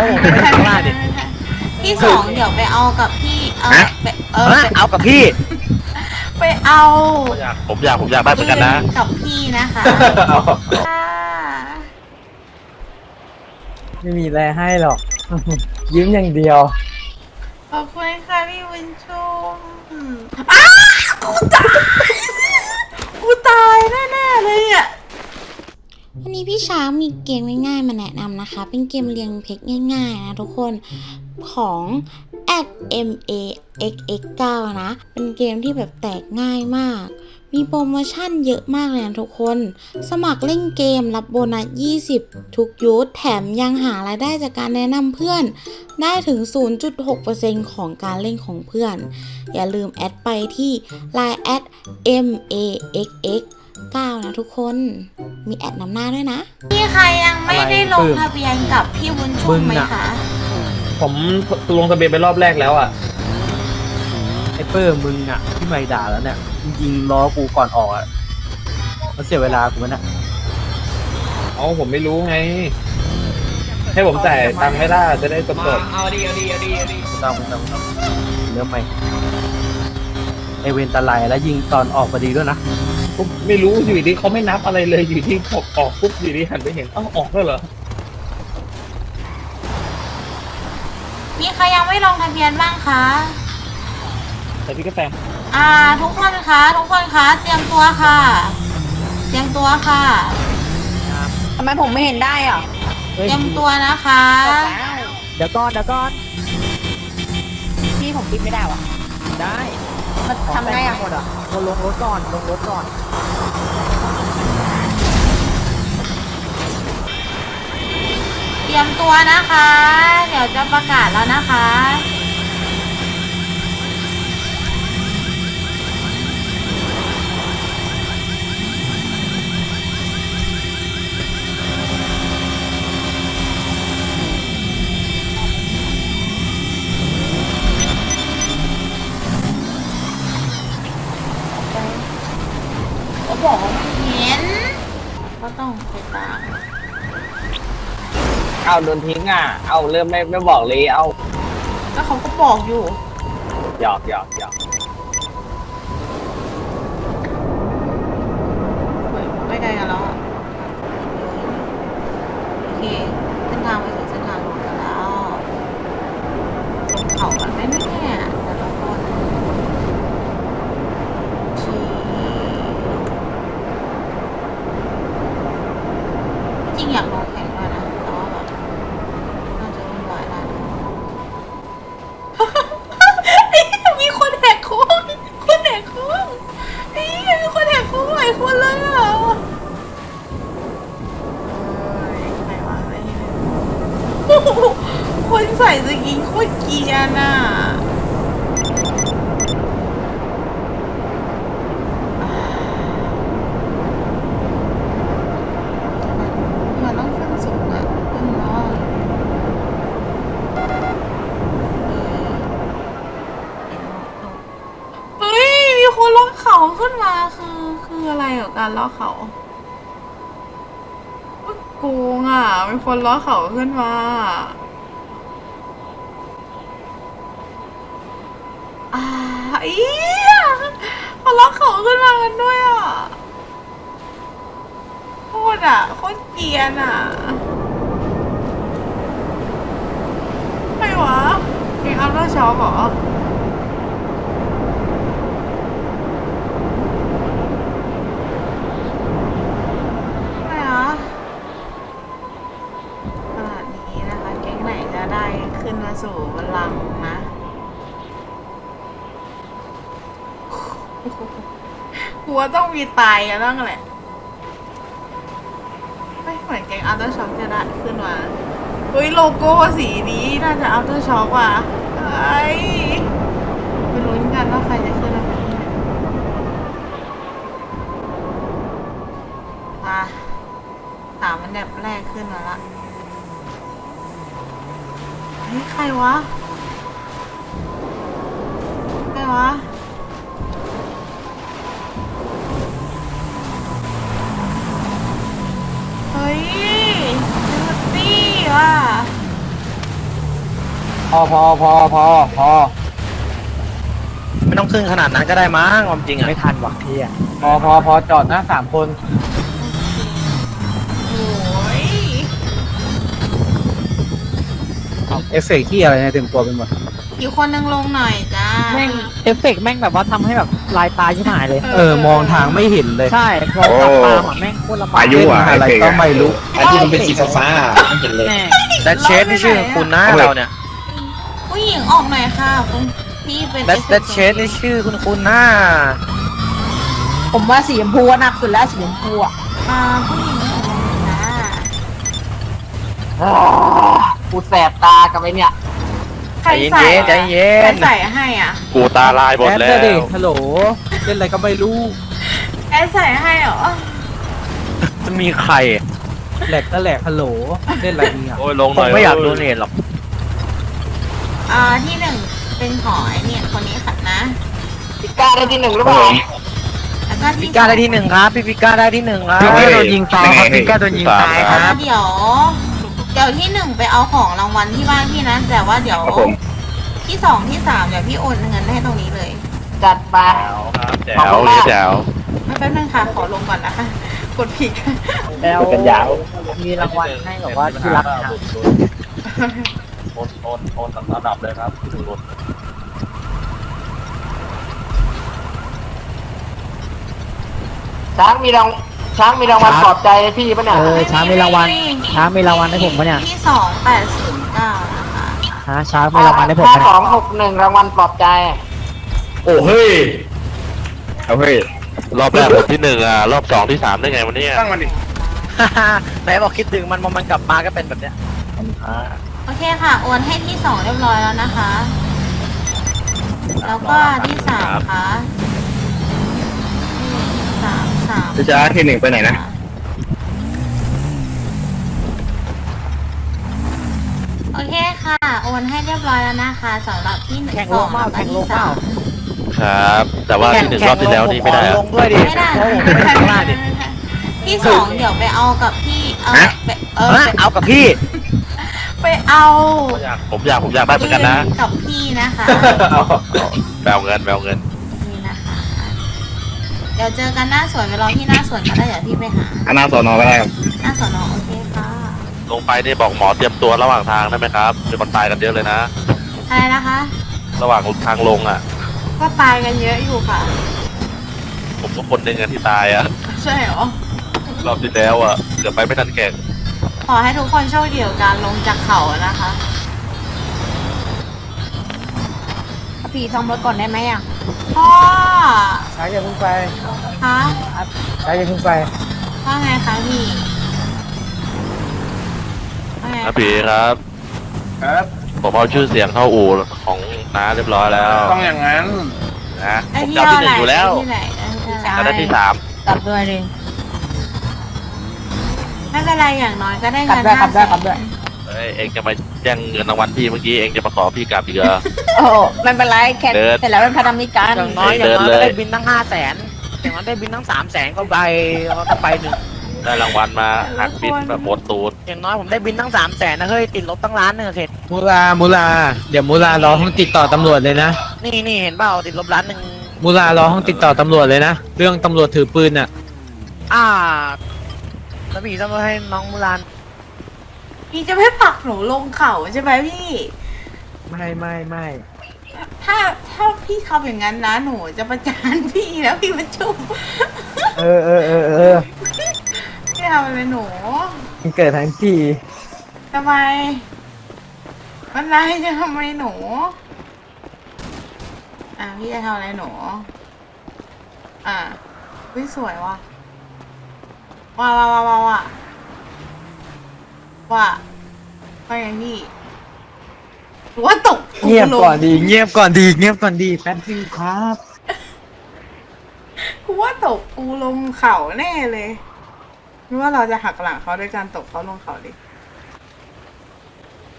ราะผมไม่ได้ข้างล่างดิที่สองเดี๋ยวไปเอากับพี่ เออฮะไปเออเอ้ยไปเอากับพี่ ไปเอาผมอยากผมอยากได้เหมือนกันนะยืกับพี่นะคะค่ะไม่มีอะไรให้หรอก ยิ้มอย่างเดียว ขอบคุณค่ะพี่บุญชุมอ้ากูตายกูตายแน่ๆเลยอะ วั นี้พี่ช้างมีเกมง่ายๆ มาแนะนำนะคะ เป็นเกมเรียงเพชรง่ายๆนะทุกคนของ at m a x x 9นะ เป็นเกมที่แบบแตกง่ายมาก มีโปรโมชั่นเยอะมากเลยนะทุกคน สมัครเล่นเกมรับโบนัส 20 ทุกยูทแถมยังหารายได้จากการแนะนำเพื่อน ได้ถึง 0.6%ของการเล่นของเพื่อน อย่าลืมแอดไปที่ line at m a x x 9 นะทุกคน มีแอดนำหน้าด้วยนะ พี่ใครยังไม่ได้ลงอะไรทะเบียนกับพี่บุญชุมึมงไหมน่ะคะ ผมลงทะเบียนไปรอบแรกแล้วอะไอ้เปอร์มึงอะที่ไม่ด่าแล้วเนี่ยจริงๆล้อกูก่อนออกอะมันเสียเวลากูมันอะเอาผมไม่รู้ไง ให้ผมจ่ายตังค์ไม่ได้จะได้จบจบเอาดีเอาดีเอาดีเอาดีไม่ต้องไม่ต้องไม่ต้องเริ่มใหม่ไอเวนตะไลแล้วยิงตอนออกพอดีด้วยนะ ผมไม่รู้อยู่ดีเขาไม่นับอะไรเลยอยู่ที่ออกออกปุ๊บอยู่ดีหันไปเห็นเอ้าออกแล้วเหรอมีใครยังไม่ลงทะเบียนบ้างคะแต่พี่กาแฟอ่า ทุกคนคะทุกคนคะเตรียมตัวค่ะ เตรียมตัวค่ะ ทำไมผมไม่เห็นได้อะเตรียมตัวนะคะ เดี๋ยวก่อนเดี๋ยวก่อนพี่ผมปิดไม่ได้ว่ะได้ มันทำไงอะ หมดอะลงรถก่อน ลงรถก่อน เตรียมตัวนะคะ เดี๋ยวจะประกาศแล้วนะคะ ก็บอกว่าไม่ เห็น ก็ต้องไปตามเอาโดนทิ้งอะ เอาเริ่มไม่ไม่บอกเลยเอาก็เขาก็บอกอยู่หยอกหยอกหยอกเฮ้ยไม่ไกลกันแล้ว การล็อเขาโกงอะมีคนล็อเขาขึ้นมาอ่าอีเขาล็อเขาขึ้นมากันด้วยอะโคตรอะโคตรเกียนอะใครวะเอ็งอัลตร้าช็อปเหรอ อะไรอะขนาดนี้นะคะ แก๊งไหนจะได้ขึ้นมาสู่บัลลังก์นะ กู ว่าต้องมีตายกันบ้างแหละไม่เหมือนแกงอัลเตอร์ช็อคจะได้ขึ้นมาเฮ้ยโลโก้สีนี้น่าจะอัลเตอร์ช็อคว่ะไอ้ไปลุ้นกันว่าใครจะขึ้นมาเป็นที่หนึ่งมาสามอันดับแรกขึ้นมาละเฮ้ยใครวะ ใครวะ พอพอพอพอพอไม่ต้องขึ้นขนาดนั้นก็ได้มั้งความจริงอะไม่ทันว่ะพี่อะพอพอพอจอดนะสามคนโอ้ยเอฟเฟกต์ที่อะไรเนี่ยเต็มตัวไปหมดอีกคนนึงลงหน่อยจ้าแม่งเอฟเฟกต์แม่งแบบว่าทำให้แบบลายตาชิบหายเลย เออมองทางไม่เห็นเลย ใช่พอขับตามอะแม่งโคตรลำบากอายุอะอะไรก็ไม่รู้ไอ้ที่มันเป็นสีฟ้าๆไม่เห็นเลยแม่งแต่เชฟนี่ชื่อคุณนะเราเนี่ย ผู้หญิงออกหน่อยค่ะคุณพี่เป็นแต่แต่เชฟนี่ชื่อคุณคุณนะผมว่าสีชมพูอะหนักสุดแล้วสีชมพูอะอ่าผู้หญิงออกหน่อยจ้ากูแสบตากับไอ้เนี่ยใครใจใส่เย็นใจเย็ใครนใส่ให้อะกูตาลายหมดแอดแล้เดอร์ดิวฮัลโหลเล่นอะไรก็ไม่รู้แอดใส่ให้เหรอมันมีใครแหลกก็แหลกฮัลโหลเล่นอะไรเนี่ยโอ้ยลงหผน่มอยไม่อยากโดเนทหรอก อ่าที่หนึ่งเป็นของไอ้เนี่ยคนนี้ค่ะนะ พิก้าได้ที่หนึ่งหรือเปล่าแล้วก็พิที่ก้าได้ที่หนึ่งครับ พี่พิก้าได้ที่หนึ่งครับพี่ก้าโดนยิงตายครับพิก้าโดนยิงตายคแล้รัวบเดี๋ยว เดี๋ยวที่หนึ่งไปเอาของรางวัลที่บ้านพี่นะ แต่ว่าเดี๋ยวครับผม ที่สองที่สามเดี๋ยวพี่โอนเงินให้ตรงนี้เลยจัดไป แจ๋วนี่แจ๋วไม่แป๊บนึงค่ะขอลงก่อนนะคะ กดผิด แล้วกันยาวมีรางวัลให้แบบว่าที่รักนะ ครับโอนโอนโอนระดับเลยครับถึงรถช้างมีรางช้างมีรางวัลปลอบใจให้พี่ปะเนี่ยเออช้างมีรางวัลช้างมีรางวัลให้ผมปะเนี่ยที่สองแปดศูนย์เก้านะคะฮะช้างมีรางวัลให้ผมห้าปะสเนี่อยงหกหนึ่งรางวัลปลอบใจ โอ้เฮ้ยเอาเฮ้ยรอบแรกผมที่หนึ่งอะ รอบสองที่สามได้ไงวันนี้ตั้งมันดิไหนบอกคิดถึงมันพอมันกลับมาก็เป็นแบบเนี้ย โอเคค่ะ โอนให้ที่สองเรียบร้อยแล้วนะคะ แล้วก็ที่สามค่ะสามสามพี่จ้าที่หนึ่งไปไหนนะ โอเคค่ะ โอนให้เรียบร้อยแล้วนะคะสำหรับที่หนึ่งแข่งสโลองเมาแล้วก็แข่งโลที่สาเมาม ครับ แต่ว่าที่หนึ่งรอบที่แล้วนี่ไม่ได้ขออะ ลงด้วยดิไม่ได้เพราะผมไม่ได้ข้างหน้าดิที่สองเดี๋ยวไปเอากับพี่ เออฮะ ไปเออเอ้ยไปเอากับพี่ ไปเอาผมอยากผมอยากได้เหมือนกันนะกับพี่นะคะแบวเงินแบวเงินนี่นะคะ เดี๋ยวเจอกันหน้าสวนไปรอที่หน้าสวนก็ได้เดี๋ยวพี่ไปหาอนาสอนอก็ได้ครับหน้าสวนโอเคค่ะลงไปนี่บอกหมอเตรียมตัวระหว่างทางได้ไหมครับมีคนตายกันเยอะเลยนะ อะไรนะคะ ระหว่างทางลงอะ ก็ตายกันเยอะอยู่ค่ะ ผมก็คนหนึ่งอะที่ตายอะ ใช่เหรอรอบที่แล้วอะเกือบไปไม่ทันแข่งข อให้ทุกคนโชคดีกับการลงจากเขานะคะพี่ซ่อมรถก่อนได้ไหมอะพ่อช้าอย่าเพิ่งไปคะช้าอย่าเพิ่งไปว่าไงคะพี่ว่าไงนะพี่ครับ ครับผมเอาชื่อเสียงเข้าอู่ของน้าเรียบร้อยแล้วต้องอย่างนั้นนะไอ้ผมที่จะเอาเอาที่หไหนนึ่งอยู่แล้วไอ้ที่ไหนไอ้ที่ไหนจะได้ที่สามกลับด้วยดิ ไม่เป็นไรอย่างน้อยก็ได้กลับเงินด้วยกลับด้วยห้าแสนกลับด้วยเอ้ยเองจะมาแย่งเงินรางวัลพี่เมื่อกี้เองจะมาขอพี่กลับอีกเหรอ โอ้โหไม่เป็นไรแค่เดิน เสร็จแล้วเป็นพันธมิตรกันอย่างน้อยเดิอย่างนน้อยเลยก็ได้บินตั้งห้าแสนอย่างน้อยได้บินตั้งสามแสนก็ไปเราก็ไปหนึ่งได้รางวัลมาหักบินแบบหมดตูดอย่างน้อยผมได้บินตั้งสามแสนนะเฮ้ยติดลบตั้งล้านหนึงอะเขตมูลา มูลา เดี๋ยวมูลารอห้องติดต่อตำรวจเลยนะ นี่นี่เห็นเปล่าติดลบล้านหนึ่งมูลารอห้องติดต่อตำรวจเลยนะ เรื่องตำรวจถือปืนอะ อ่า แล้วพี่ต้องให้น้องมูลานพี่จะไม่ผลักหนูลงเขาใช่ไหมพี่ ไม่ไม่ไม่ถ้าถ้าพี่ทำอย่างนั้นนะหนูจะประจานพี่แล้วพี่มาชุบเออเออเออเออพี่ทำอะไรหนูมันเกิดทั้งทีทำไมมันไรจะทำไมหนู อะพี่จะทำอะไรหนู อะวิสวยว่ะ ว้าว้าว้าว้าว้าว่าว่าไงพี่หรือว่าตกเงียบก่อนดีเงียบก่อนดีเงียบก่อนดีแป๊บนึงครับกูว่าตกกูลงเขาแน่เลยหรือว่าเราจะหักหลังเขาด้วยการตกเขาลงเขาดิ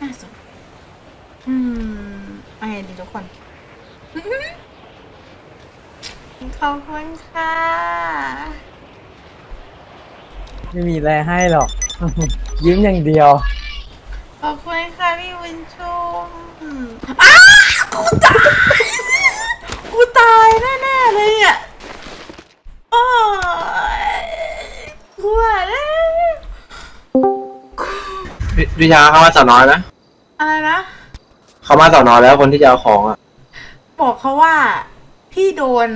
น่าสนอืมเอาไงดีทุกคนขอบคุณค่ะ ไม่มีอะไรให้หรอกยิ้มอย่างเดียวโอขอบคุณค่ะพี่บุญชมอ้ากูตายกูตายแน่ๆเลยอะโอ้ยกูว่าแล้ววิชาเข้ามาสอนอนะอะไรนะ เขามาสอนอแล้วคนที่จะเอาของอะบอกเขาว่า พี่โดน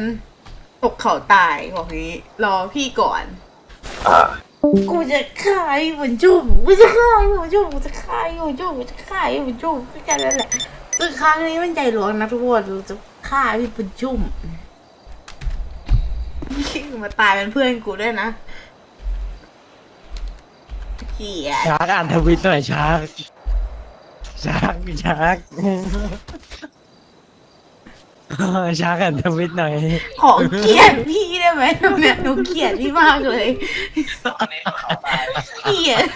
ตกเขาตายบอกนี้ รอพี่ก่อน อ่า กูจะฆ่าไอ้บุญจุ่มกูจะฆ่าไอ้บุญจุ่มกูจะฆ่าไอ้บุญจุ่มกูจะฆ่าไอ้บุญจุ่มแค่นั้นแหละคือครั้งนี้มันใจหลวงนะทุกคนเราจะฆ่าไอ้บุญจุ่มมาตายเป็นเพื่อนกูด้วยนะเกลียด ชาร์กอ่านทวิตหน่อยชาร์กชาร์กชาร์ก ช้ากันทวิตหน่อย ของเกลียดพี่ได้ไหมเนี่ยหนูเกลียดพี่มากเลยเกลียด